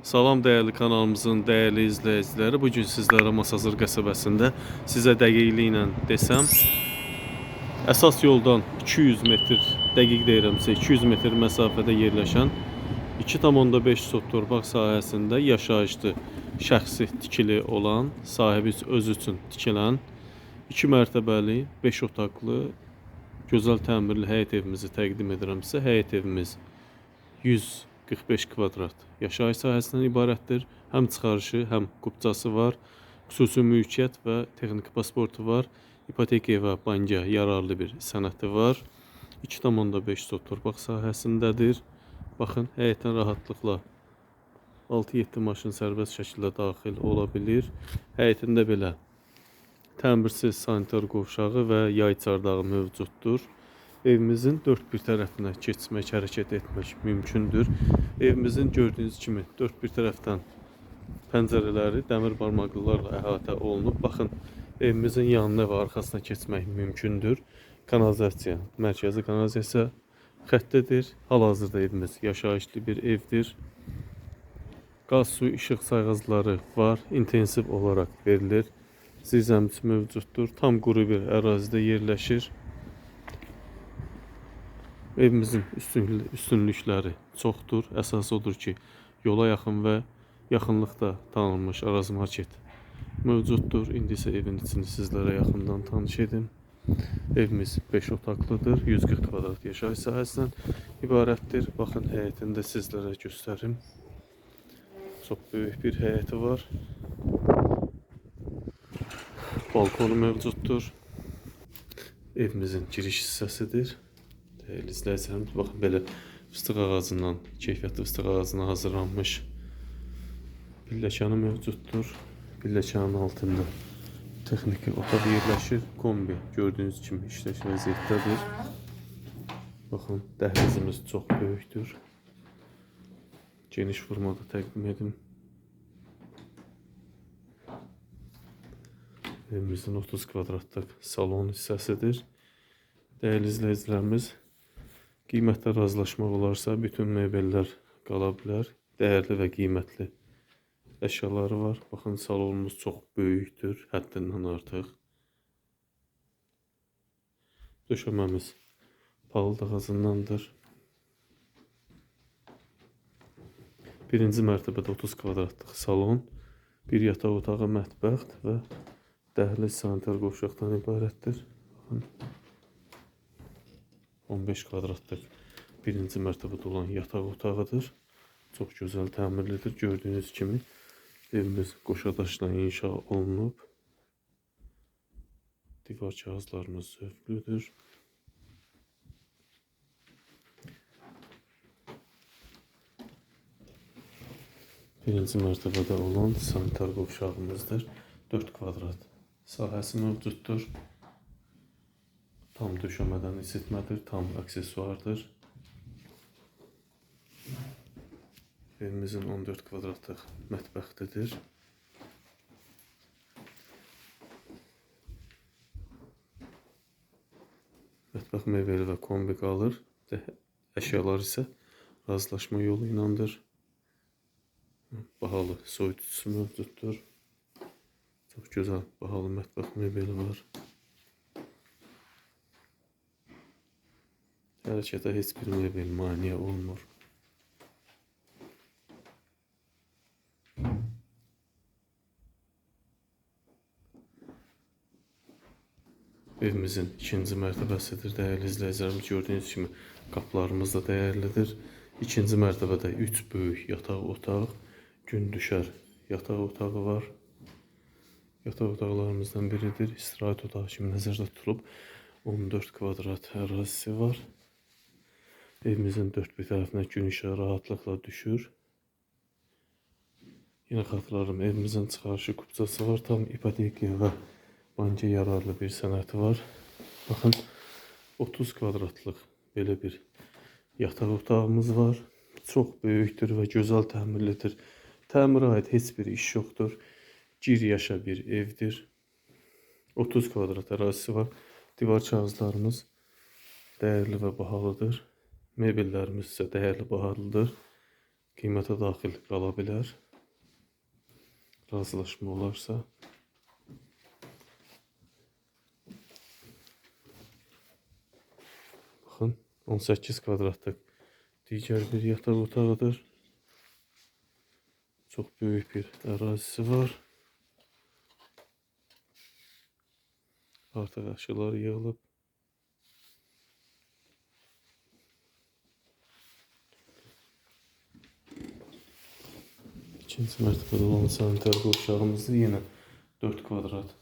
Salam dəyərli kanalımızın dəyərli izləyiciləri. Bu gün sizlərə Masazır qəsəbəsində sizə dəqiqliklə desəm, əsas yoldan 200 metr, dəqiq deyirəmsə 200 metr məsafədə yerləşən 2,5 sot torpaq sahəsində yaşayışlı, şəxsi tikili olan, sahibi özü üçün tikilən 2 mərtəbəli, 5 otaqlı, gözəl təmirli həyət evimizi təqdim edirəm sizə. Həyət evimiz 145 kvadrat yaşayış sahəsindən ibarətdir. Həm çıxarışı, həm qubcası var. Xüsusi mülkiyyət və texniki pasportu var. İpoteka və banka yararlı bir sənədi var. 2,5 sot torpaq sahəsindədir. Baxın, həyətdən rahatlıqla 6-7 maşın sərbəst şəkildə daxil ola bilir. Həyətində belə təmirsiz sanitar qovşağı və yay çardağı mövcuddur. Evimizin dört bir tərəfinə keçmək, hərəkət etmək mümkündür. Evimizin gördüyünüz kimi dört bir tərəfdən pəncərələri dəmir barmaqlılarla əhatə olunub. Baxın, evimizin yanına və arxasına keçmək mümkündür. Kanalizasiya, mərkəzi kanalizasiya xəttidir. Hal-hazırda evimiz yaşayışlı bir evdir. Qaz, su, işıq sayğacları var, intensiv olaraq verilir. Zirzəmisi mövcuddur. Tam quru bir ərazidə yerləşir. Evimizin üstün, üstünlükləri çoxdur. Əsas odur ki, yola yaxın və yaxınlıqda tanınmış Araz Market mövcuddur. İndi isə evin içini sizlərə yaxından tanış edim. Evimiz 5 otaqlıdır. 140 kvadrat yaşayış sahəsindən ibarətdir. Baxın, həyətini də sizlərə göstərim. Çox böyük bir həyəti var. Balkonu mövcuddur. Evimizin giriş hissəsidir. Değerli izləyicilərimiz, baxın belə fıstıq ağacından, keyfiyyətli fıstıq ağacından hazırlanmış pilləkanı mövcuddur. Pilləkanın altında texniki otaq yerləşir. Kombi gördüyünüz kimi işləş vəziyyətdədir. Baxın, dəhlizimiz çox böyükdür. Geniş formada təqdim edim. Evimizin 30 kvadratlıq salon hissəsidir. Değerli izləyicilərimiz, qiymətlə razılaşmaq olarsa bütün mebellər qala bilər. Dəyərli və qiymətli əşyaları var. Baxın, salonumuz çox böyükdür, həddindən artıq. Döşəməmiz palıd ağacındandır. Birinci mərtəbədə 30 kvadratlıq salon, bir yataq otağı, mətbəx və dəhliz sanitar qovşaqdan ibarətdir. Baxın. 15 kvadratlıq birinci mərtəbədə olan yataq otağıdır. Çox gözəl təmirlidir. Gördüyünüz kimi evimiz qoşa daşla inşa olunub. Divar kağızlarımız zövqlüdür. Birinci mərtəbədə olan sanitar qovşağımızdır. 4 kvadrat sahəsi mövcuddur. Tam döşəmədən isitmədir, tam aksesuardır. Evimizin 14 kvadratlıq mətbəxtidir. Mətbəx mebeli və kombi qalır. Əşyalar isə razılaşma yolu ilandır. Bahalı soyutucusu mövcuddur. Çox gözəl bahalı mətbəx mebeli var. Hərəkətə heç bir mebel mane olmur. Evimizin ikinci mərtəbəsidir dəyərli izləyicilərimiz. Gördüyünüz kimi qapılarımız da dəyərlidir. İkinci mərtəbədə 3 böyük yataq otaq, gün düşər yataq otağı var. Yataq otaqlarımızdan biridir. İstirahət otağı kimi nəzərdə tutulub 14 kvadrat ərazisi var. Evimizin dört bir tərəfinə gün işığı rahatlıqla düşür. Yine xatırlarım evimizin çıxarışı kupçası var. Tam ipoteka və banka yararlı bir sənəti var. Baxın 30 kvadratlıq belə bir yataq otağımız var. Çox böyükdür və gözəl təmirlidir. Təmirə aid heç bir iş yoxdur. Gir yaşa bir evdir. 30 kvadrat ərazisi var. Divar kağızlarımız dəyərli və bahalıdır. Mebellərimiz isə dəyərli bahalıdır. qiymətə daxil qala bilər. Razılaşma olarsa. Baxın, 18 kvadratlıq digər bir yataq otağıdır. Çox böyük bir ərazisi var. Artıq aşılar yığılıb. İkinci mərtəbədə olan sanitar qovşağımızda yenə 4 kvadrat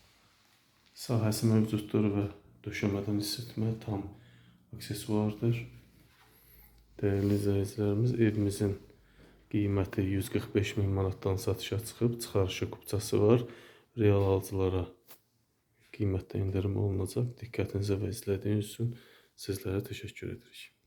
sahəsi mövcuddur və döşəmədən isitmə tam aksesuardır. Dəyərli izləyicilərimiz, evimizin qiyməti 145 min manatdan satışa çıxıb, çıxarışı kupçası var. Real alıcılara qiymətdə endirim olunacaq. Diqqətinizə və izlədiyiniz üçün sizlərə təşəkkür edirik.